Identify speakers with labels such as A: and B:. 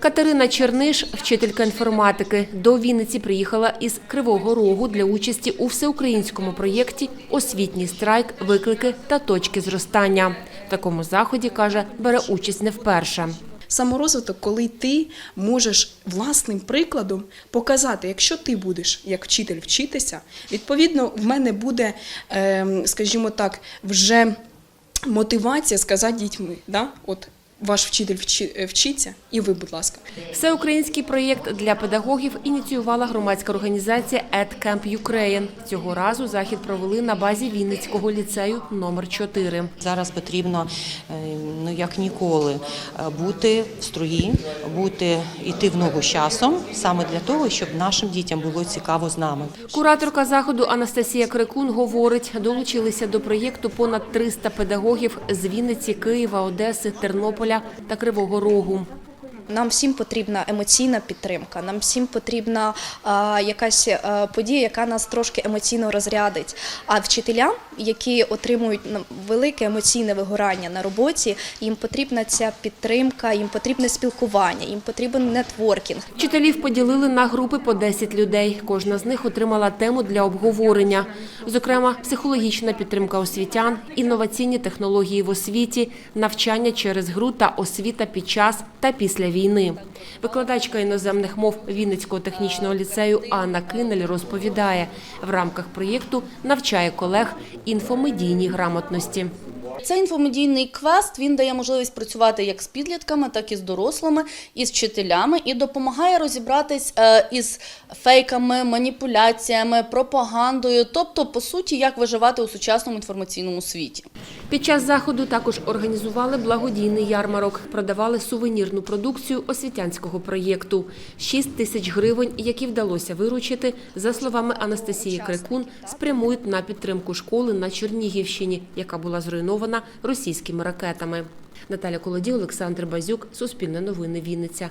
A: Катерина Черниш, вчителька інформатики, до Вінниці приїхала із Кривого Рогу для участі у всеукраїнському проєкті Освітній страйк, виклики та точки зростання. В такому заході каже, бере участь не вперше.
B: Саморозвиток, коли ти можеш власним прикладом показати, якщо ти будеш як вчитель вчитися, відповідно, в мене буде, ем, скажімо так, вже мотивація сказати дітьми, да? от ваш вчитель вчи- вчиться, і ви, будь ласка.
A: Всеукраїнський проєкт для педагогів ініціювала громадська організація EdCamp Ukraine. Цього разу захід провели на базі Вінницького ліцею номер 4.
C: Зараз потрібно е, ну як ніколи е, бути в струї, бути йти в ногу з часом, саме для того, щоб нашим дітям було цікаво з нами.
A: Кураторка заходу Анастасія Крикун говорить, долучилися до проєкту понад 300 педагогів з Вінниці, Києва, Одеси, Тернополя та Кривого Рогу.
D: Нам всім потрібна емоційна підтримка. Нам всім потрібна якась а, подія, яка нас трошки емоційно розрядить. А вчителям, які отримують ну, велике емоційне вигорання на роботі, їм потрібна ця підтримка, їм потрібне спілкування, їм потрібен нетворкінг.
A: Вчителів поділили на групи по 10 людей. Кожна з них отримала тему для обговорення. Зокрема, психологічна підтримка освітян, інноваційні технології в освіті, навчання через гру та освіта під час та після війни. Викладачка іноземних мов Вінницького технічного ліцею Анна Кинель розповідає, в рамках проєкту навчає колег інфомедійній грамотності.
E: Цей інфомедійний квест він дає можливість працювати як з підлітками, так і з дорослими, і з вчителями, і допомагає розібратись е, із фейками, маніпуляціями, пропагандою, тобто, по суті, як виживати у сучасному інформаційному світі.
A: Під час заходу також організували благодійний ярмарок, продавали сувенірну продукцію освітянського проєкту. 6 тисяч гривень, які вдалося виручити, за словами Анастасії Крикун, спрямують на підтримку школи на Чернігівщині, яка була зруйнована російськими ракетами. Наталя Колодій, Олександр Базюк, Суспільне новини, Вінниця.